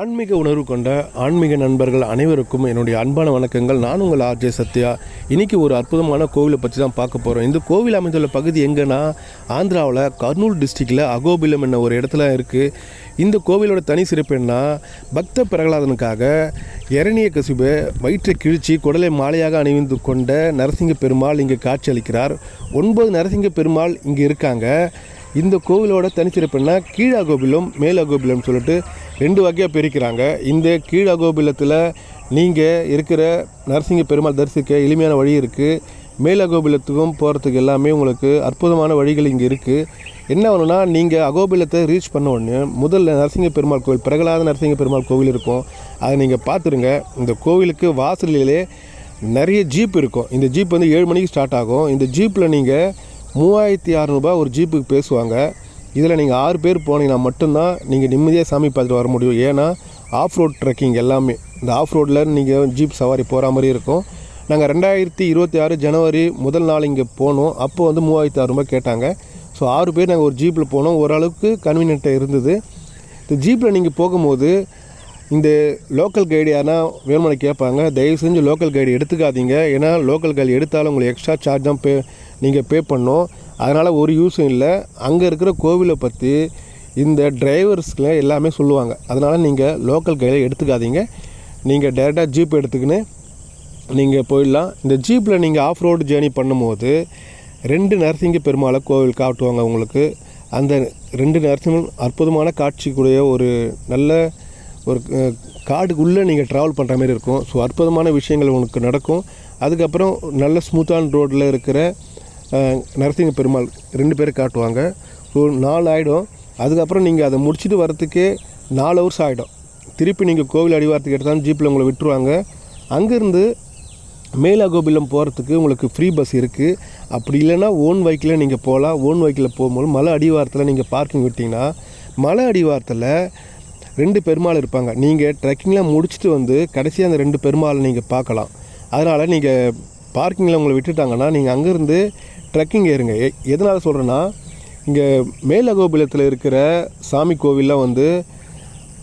ஆன்மீக உணர்வு கொண்ட ஆன்மீக நண்பர்கள் அனைவருக்கும் என்னுடைய அன்பான வணக்கங்கள். நான் உங்கள் ஆர்ஜே சத்யா. இன்றைக்கி ஒரு அற்புதமான கோவிலை பற்றி தான் பார்க்க போகிறோம் இந்த கோவில் அமைந்துள்ள பகுதி எங்கன்னா ஆந்திராவில் கர்னூல் டிஸ்ட்ரிக்டில் அகோபிலம் என்ன ஒரு இடத்துல இருக்குது இந்த கோவிலோட தனி சிறப்பு என்ன பக்த பிரகலாதனுக்காக இரணிய கசிபு வயிற்றை கிழிச்சு குடலை மாலையாக அணிவிந்து கொண்ட நரசிங்க பெருமாள் இங்கே காட்சியளிக்கிறார் ஒன்பது நரசிங்க பெருமாள் இங்கே இருக்காங்க. இந்த கோவிலோட தனிச்சிறப்புன்னா மேலா மேலகோபிலம் சொல்லிட்டு ரெண்டு வகையாக பிரிக்கிறாங்க. இந்த கீழாகோபிலத்தில் நீங்கள் இருக்கிற நரசிங்க பெருமாள் தரிசிக்க எளிமையான வழி இருக்குது மேலகோபிலத்துக்கும் போகிறதுக்கு எல்லாமே உங்களுக்கு அற்புதமான வழிகள் இங்கே இருக்குது என்ன வேணும்னா நீங்கள் அகோபிலத்தை ரீச் பண்ண உடனே முதல்ல நரசிங்க பெருமாள் கோவில் பிரகலாத நரசிங்க பெருமாள் கோவில் இருக்கும். அதை நீங்கள் பார்த்துருங்க. இந்த கோவிலுக்கு வாசலிலே நிறைய ஜீப் இருக்கும். இந்த ஜீப் வந்து ஏழு மணிக்கு ஸ்டார்ட் ஆகும். இந்த ஜீப்பில் நீங்கள் மூவாயிரத்தி அறநூறுபா ஒரு ஜீப்புக்கு பேசுவாங்க. இதில் நீங்கள் ஆறு பேர் போனீங்கன்னா மட்டும்தான் நீங்கள் நிம்மதியாக சாமி பார்த்துட்டு வர முடியும். ஏன்னா ஆஃப் ரோட் ட்ரெக்கிங் எல்லாமே. இந்த ஆஃப் ரோட்டில் நீங்கள் ஜீப் சவாரி போகிற மாதிரி இருக்கும். நாங்கள் ரெண்டாயிரத்தி இருபத்தி ஆறு ஜனவரி முதல் நாள் இங்கே போனோம். அப்போ வந்து மூவாயிரத்தி அறுநூறுபா கேட்டாங்க. ஸோ ஆறு பேர் நாங்கள் ஒரு ஜீப்பில் போனோம். ஓரளவுக்கு கன்வீனியண்ட்டாக இருந்தது. இந்த ஜீப்பில் நீங்கள் போகும்போது இந்த லோக்கல் கைடு யாருன்னா வேணுமனை கேட்பாங்க. தயவு செஞ்சு லோக்கல் கைடு எடுத்துக்காதீங்க. ஏன்னா லோக்கல் கைடு எடுத்தாலும் உங்களுக்கு எக்ஸ்ட்ரா சார்ஜ் தான் பே நீங்கள் பே பண்ணும். அதனால் ஒரு யூஸும் இல்லை. அங்கே இருக்கிற கோவிலை பற்றி இந்த டிரைவர்ஸ்க்கு எல்லாமே சொல்லுவாங்க. அதனால் நீங்கள் லோக்கல் கைடை எடுத்துக்காதீங்க. நீங்கள் டேரெக்டாக ஜீப் எடுத்துக்கின்னு நீங்கள் போயிடலாம். இந்த ஜீப்பில் நீங்கள் ஆஃப் ரோடு ஜேர்னி பண்ணும்போது ரெண்டு நரசிங்க பெருமாளை கோவில் காட்டுவாங்க உங்களுக்கு. அந்த ரெண்டு நரசிம்மன் அற்புதமான காட்சிக்குடைய ஒரு நல்ல ஒரு அஹ், காடுக்குள்ளே நீங்கள் ட்ராவல் பண்ணுற மாதிரி இருக்கும். ஸோ அற்புதமான விஷயங்கள் உங்களுக்கு நடக்கும். அதுக்கப்புறம் நல்ல ஸ்மூத்தான ரோட்டில் இருக்கிற நரசிங்க பெருமாள் ரெண்டு பேரும் காட்டுவாங்க. ஸோ நாலு ஆகிடும் அதுக்கப்புறம் நீங்கள் அதை முடிச்சுட்டு வரத்துக்கே நாலு ஹவர்ஸ் ஆகிடும் திருப்பி நீங்கள் கோவில் அடிவாரத்துக்கு எடுத்தாலும் ஜீப்பில் உங்களை விட்டுருவாங்க. அங்கேருந்து மேலகோபிலம் போகிறதுக்கு உங்களுக்கு ஃப்ரீ பஸ் இருக்குது அப்படி இல்லைன்னா ஓன் பைக்கில் நீங்கள் போகலாம். ஓன் பைக்கில் போகும்போது மலை அடிவாரத்தில் நீங்கள் பார்க்கிங் விட்டிங்கன்னா மலை அடிவாரத்தில் ரெண்டு பெருமாள் இருப்பாங்க. நீங்கள் ட்ரெக்கிங்லாம் முடிச்சுட்டு வந்து கடைசியாக அந்த ரெண்டு பெருமாளை நீங்கள் பார்க்கலாம். அதனால் நீங்கள் பார்க்கிங்கில் உங்களை விட்டுட்டாங்கன்னா நீங்கள் அங்கேருந்து ட்ரெக்கிங் ஏறுங்க. எ எதனால் சொல்கிறேன்னா இங்கே மேலகோபுலத்தில் இருக்கிற சாமி கோவிலெலாம் வந்து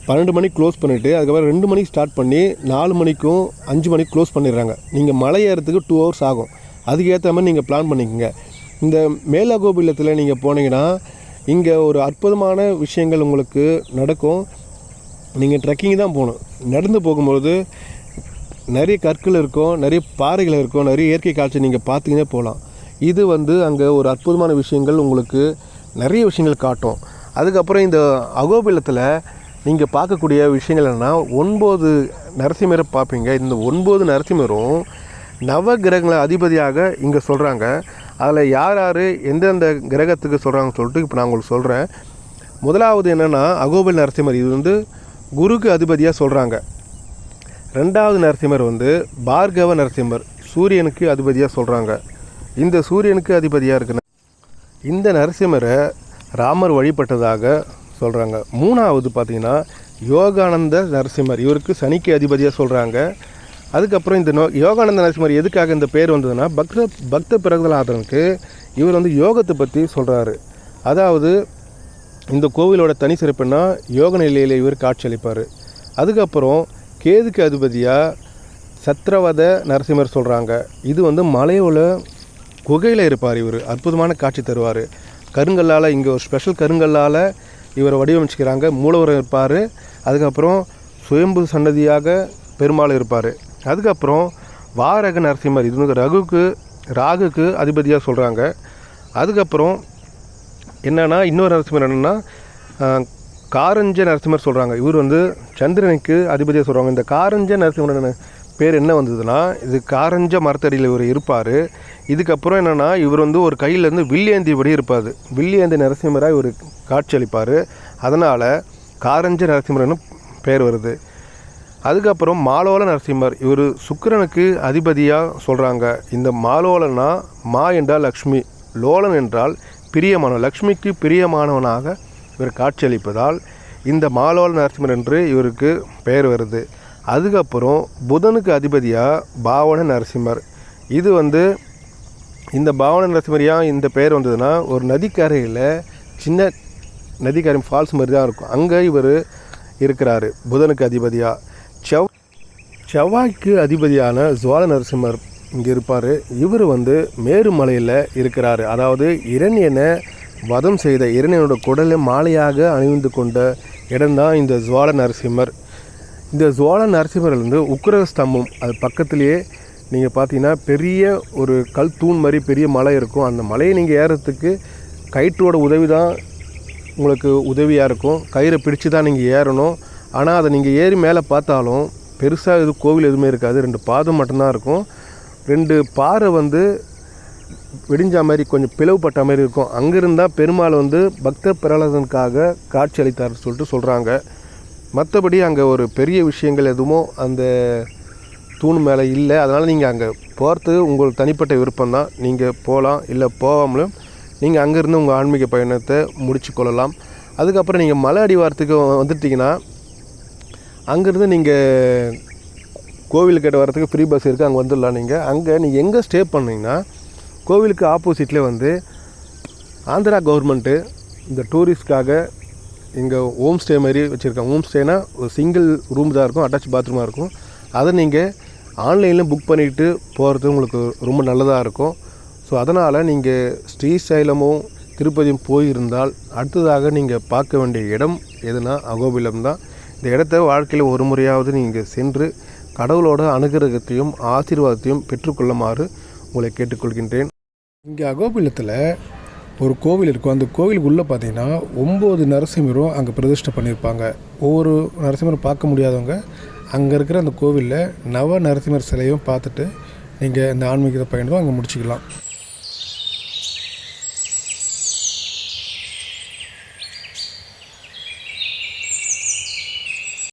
பன்னெண்டு மணிக்கு க்ளோஸ் பண்ணிவிட்டு அதுக்கப்புறம் ரெண்டு மணிக்கு ஸ்டார்ட் பண்ணி நாலு மணிக்கும் அஞ்சு மணிக்கு க்ளோஸ் பண்ணிடுறாங்க. நீங்கள் மலை ஏறத்துக்கு டூ ஹவர்ஸ் ஆகும். அதுக்கேற்ற மாதிரி நீங்கள் பிளான் பண்ணிக்கோங்க. இந்த மேலகோபிலத்தில் நீங்கள் போனீங்கன்னா இங்கே ஒரு அற்புதமான விஷயங்கள் உங்களுக்கு நடக்கும். நீங்கள் ட்ரெக்கிங் தான் போகணும். நடந்து போகும்பொழுது நிறைய கற்கள் இருக்கும் நிறைய பாறைகள் இருக்கும் நிறைய இயற்கை காட்சி நீங்கள் பார்த்தீங்கன்னா போகலாம். இது வந்து அங்கே ஒரு அற்புதமான விஷயங்கள் உங்களுக்கு நிறைய விஷயங்கள் காட்டும். அதுக்கப்புறம் இந்த அகோபிலத்தில் நீங்கள் பார்க்கக்கூடிய விஷயங்கள் என்னென்னா ஒன்பது நரசிம்மரை பார்ப்பீங்க. இந்த ஒன்பது நரசிம்மரும் நவ கிரகங்களை அதிபதியாக இங்கே சொல்கிறாங்க அதில் யார் யார் எந்தெந்த கிரகத்துக்கு சொல்கிறாங்கன்னு சொல்லிட்டு இப்போ நான் உங்களுக்கு சொல்கிறேன் முதலாவது என்னென்னா அகோபில் நரசிம்மர். இது வந்து குருக்கு அதிபதியாக சொல்கிறாங்க ரெண்டாவது நரசிம்மர் வந்து பார்கவ நரசிம்மர் சூரியனுக்கு அதிபதியாக சொல்கிறாங்க இந்த சூரியனுக்கு அதிபதியாக இருக்கிற இந்த நரசிம்மரை ராமர் வழிபட்டதாக சொல்கிறாங்க மூணாவது பார்த்திங்கன்னா யோகானந்த நரசிம்மர் இவருக்கு சனிக்கு அதிபதியாக சொல்கிறாங்க அதுக்கப்புறம் இந்த நோ யோகானந்த நரசிம்மர் எதுக்காக இந்த பேர் வந்ததுன்னா பக்த பக்த பிரகலாதனுக்கு இவர் வந்து யோகத்தை பற்றி சொல்கிறாரு அதாவது இந்த கோவிலோட தனி சிறப்புன்னா யோக நிலையில் இவர் காட்சியளிப்பார் அதுக்கப்புறம் கேதுக்கு அதிபதியாக சத்ரவத நரசிம்மர் சொல்கிறாங்க இது வந்து மலையோட குகையில் இருப்பார் இவர். அற்புதமான காட்சி தருவார். கருங்கல்லால் இங்கே ஒரு ஸ்பெஷல் கருங்கல்லால் இவரை வடிவமைச்சிக்கிறாங்க. மூலவர் இருப்பார். அதுக்கப்புறம் சுயம்பு சன்னதியாக பெருமாள் இருப்பார். அதுக்கப்புறம் வாரக நரசிம்மர் இது வந்து ரகுக்கு ராகுக்கு அதிபதியாக சொல்கிறாங்க அதுக்கப்புறம் என்னன்னா இன்னொரு நரசிம்மர் என்னென்னா காரஞ்ச நரசிம்மர் சொல்கிறாங்க இவர் வந்து சந்திரனுக்கு அதிபதியாக சொல்கிறாங்க இந்த காரஞ்ச நரசிம்மர் பேர் என்ன வந்ததுன்னா இது காரஞ்ச மரத்தடியில் இவர் இருப்பார். இதுக்கப்புறம் என்னென்னா இவர் வந்து ஒரு கையிலேருந்து வில்லேந்திபடி இருப்பார். வில்லேந்தி நரசிம்மராக இவர் காட்சியளிப்பார் அதனால் காரஞ்ச நரசிம்மர்னு பேர் வருது. அதுக்கப்புறம் மாலோல நரசிம்மர் இவர் சுக்கிரனுக்கு அதிபதியாக சொல்கிறாங்க இந்த மாலோலன்னா மா என்றால் லக்ஷ்மி லோலன் என்றால் பிரியமானவன் லக்ஷ்மிக்கு பிரியமானவனாக இவர் காட்சியளிப்பதால் இந்த மாலோல நரசிம்மர் என்று இவருக்கு பெயர் வருது. அதுக்கப்புறம் புதனுக்கு அதிபதியாக பாவன நரசிம்மர். இது வந்து இந்த பாவன நரசிம்மரியாக இந்த பெயர் வந்ததுன்னா ஒரு நதிக்கரையில் சின்ன நதிக்கரை ஃபால்ஸ் மாதிரி தான் இருக்கும். அங்கே இவர் இருக்கிறாரு புதனுக்கு அதிபதியாக செவ் செவ்வாய்க்கு அதிபதியான ஜுவால நரசிம்மர் இங்கே இருப்பார் இவர் வந்து மேருமலையில் இருக்கிறாரு. அதாவது இரணியனை வதம் செய்த இரணியனோட குடலை மாலையாக அணிந்து கொண்ட இடம்தான் இந்த ஜுவால நரசிம்மர். இந்த ஜுவால நரசிம்மர்லேருந்து வந்து உக்கிர ஸ்தம்பம் அது பக்கத்துலேயே நீங்கள் பார்த்தீங்கன்னா பெரிய ஒரு கல் தூண் மாதிரி பெரிய மலை இருக்கும். அந்த மலையை நீங்கள் ஏறுறதுக்கு கயிற்றோட உதவி தான் உங்களுக்கு உதவியாக இருக்கும். கயிறை பிடிச்சு தான் நீங்கள் ஏறணும். ஆனால் அதை நீங்கள் ஏறி மேலே பார்த்தாலும் பெருசாக இது கோவில் எதுவுமே இருக்காது. ரெண்டு பாதம் மட்டும்தான் இருக்கும். ரெண்டு பாறை வந்து வெடிஞ்ச மாதிரி கொஞ்சம் பிளவுபட்ட மாதிரி இருக்கும். அங்கிருந்தால் பெருமாள் வந்து பக்த பிரகலாதனுக்காக காட்சி அளித்தார் சொல்லிட்டு சொல்கிறாங்க மற்றபடி அங்கே ஒரு பெரிய விஷயங்கள் எதுவும் அந்த தூண் மேலே இல்லை. அதனால் நீங்கள் அங்கே போகிறது உங்கள் தனிப்பட்ட விருப்பம் தான் நீங்கள் போகலாம் இல்லை போகாமலும் நீங்கள் அங்கேருந்து உங்கள் ஆன்மீக பயணத்தை முடிச்சு கொள்ளலாம். அதுக்கப்புறம் நீங்கள் மலை அடிவாரத்துக்கு வந்துட்டிங்கன்னா அங்கேருந்து நீங்கள் கோவிலுக்கிட்ட வரத்துக்கு ஃப்ரீ பஸ் இருக்குது அங்கே வந்துடலாம் நீங்கள் அங்கே நீங்கள் எங்கே ஸ்டே பண்ணீங்கன்னா கோவிலுக்கு ஆப்போசிட்லேயே வந்து ஆந்திரா கவர்மெண்ட்டு இந்த டூரிஸ்ட்காக இங்கே ஹோம் ஸ்டே மாதிரி வச்சுருக்காங்க. ஹோம் ஸ்டேனா ஒரு சிங்கிள் ரூம் தான் இருக்கும் அட்டாச் பாத்ரூமாக இருக்கும். அதை நீங்கள் ஆன்லைனில் புக் பண்ணிவிட்டு போகிறது உங்களுக்கு ரொம்ப நல்லதாக இருக்கும். ஸோ அதனால் நீங்கள் ஸ்ரீசைலமும் திருப்பதியும் போயிருந்தால் அடுத்ததாக நீங்கள் பார்க்க வேண்டிய இடம் எதுனா அகோபிலம் தான். இந்த இடத்த வாழ்க்கையில் ஒரு முறையாவது நீங்கள் சென்று கடவுளோட அனுகிரகத்தையும் ஆசீர்வாதத்தையும் பெற்றுக்கொள்ளுமாறு உங்களை கேட்டுக்கொள்கின்றேன். இங்கே அகோபிலத்தில் ஒரு கோவில் இருக்கும் அந்த கோவிலுக்கு உள்ளே பார்த்தீங்கன்னா ஒம்பது நரசிம்மரும் அங்கே பிரதிஷ்டை பண்ணியிருப்பாங்க ஒவ்வொரு நரசிம்மரும் பார்க்க முடியாதவங்க அங்கே இருக்கிற அந்த கோவிலில் நவ நரசிம்மர் சிலையும் பார்த்துட்டு நீங்கள் இந்த ஆன்மீகத்தை பயணம் அங்கே முடிச்சுக்கலாம்.